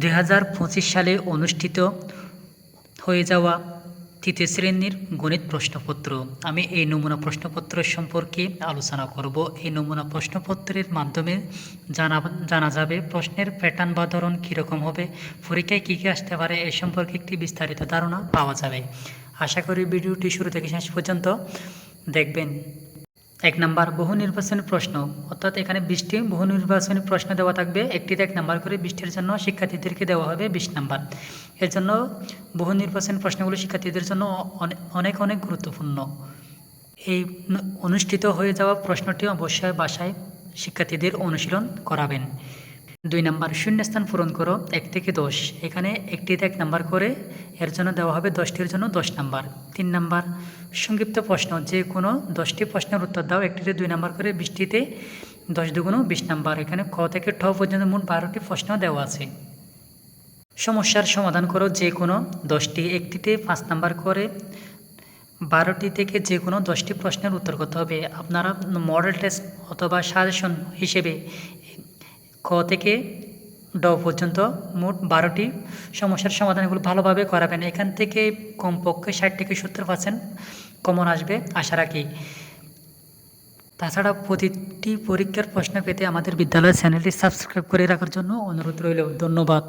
দু হাজার পঁচিশ সালে অনুষ্ঠিত হয়ে যাওয়া তৃতীয় শ্রেণির গণিত প্রশ্নপত্র। আমি এই নমুনা প্রশ্নপত্র সম্পর্কে আলোচনা করব। এই নমুনা প্রশ্নপত্রের মাধ্যমে জানা জানা যাবে প্রশ্নের প্যাটার্ন বা ধরন কীরকম হবে, পরীক্ষায় কী কী আসতে পারে এ সম্পর্কে একটি বিস্তারিত ধারণা পাওয়া যাবে। আশা করি ভিডিওটি শুরু থেকে শেষ পর্যন্ত দেখবেন। এক নাম্বার বহু নির্বাচনী প্রশ্ন। অর্থাৎ এখানে বিশটি বহু নির্বাচনী প্রশ্ন দেওয়া থাকবে। একটিতে এক নাম্বার করে বিশটির জন্য শিক্ষার্থীদেরকে দেওয়া হবে বিশ নাম্বার। এর জন্য বহু নির্বাচনী প্রশ্নগুলো শিক্ষার্থীদের জন্য অনে- অনেক অনেক গুরুত্বপূর্ণ। এই অনুষ্ঠিত হয়ে যাওয়া প্রশ্নটি অবশ্যই বাসায় শিক্ষার্থীদের অনুশীলন করাবেন। দুই নাম্বার শূন্যস্থান পূরণ করো, এক থেকে দশ। এখানে একটিতে এক নাম্বার করে, এর জন্য দেওয়া হবে দশটির জন্য দশ নাম্বার। তিন নাম্বার, সংক্ষিপ্ত প্রশ্ন, যে কোনো দশটি প্রশ্নের উত্তর দাও, একটিতে দুই নাম্বার করে, বিশটিতে দশ দুগুণ বিশ নাম্বার। এখানে ক থেকে ঠ পর্যন্ত মোট বারোটি প্রশ্ন দেওয়া আছে। সমস্যার সমাধান করো, যে কোনো দশটি, একটিতে পাঁচ নাম্বার করে, বারোটি থেকে যে কোনো দশটি প্রশ্নের উত্তর করতে হবে। আপনারা মডেল টেস্ট অথবা সাজেশন হিসেবে ক থেকে ড পর্যন্ত মোট বারোটি সমস্যার সমাধানগুলো ভালোভাবে করাবেন। এখান থেকে কমপক্ষে ষাট থেকে সত্তর পার্সেন্ট কমন আসবে, আশা রাখি। তাছাড়া প্রতিটি পরীক্ষার প্রশ্ন পেতে আমাদের বিদ্যালয়ের চ্যানেলটি সাবস্ক্রাইব করে রাখার জন্য অনুরোধ রইল। ধন্যবাদ।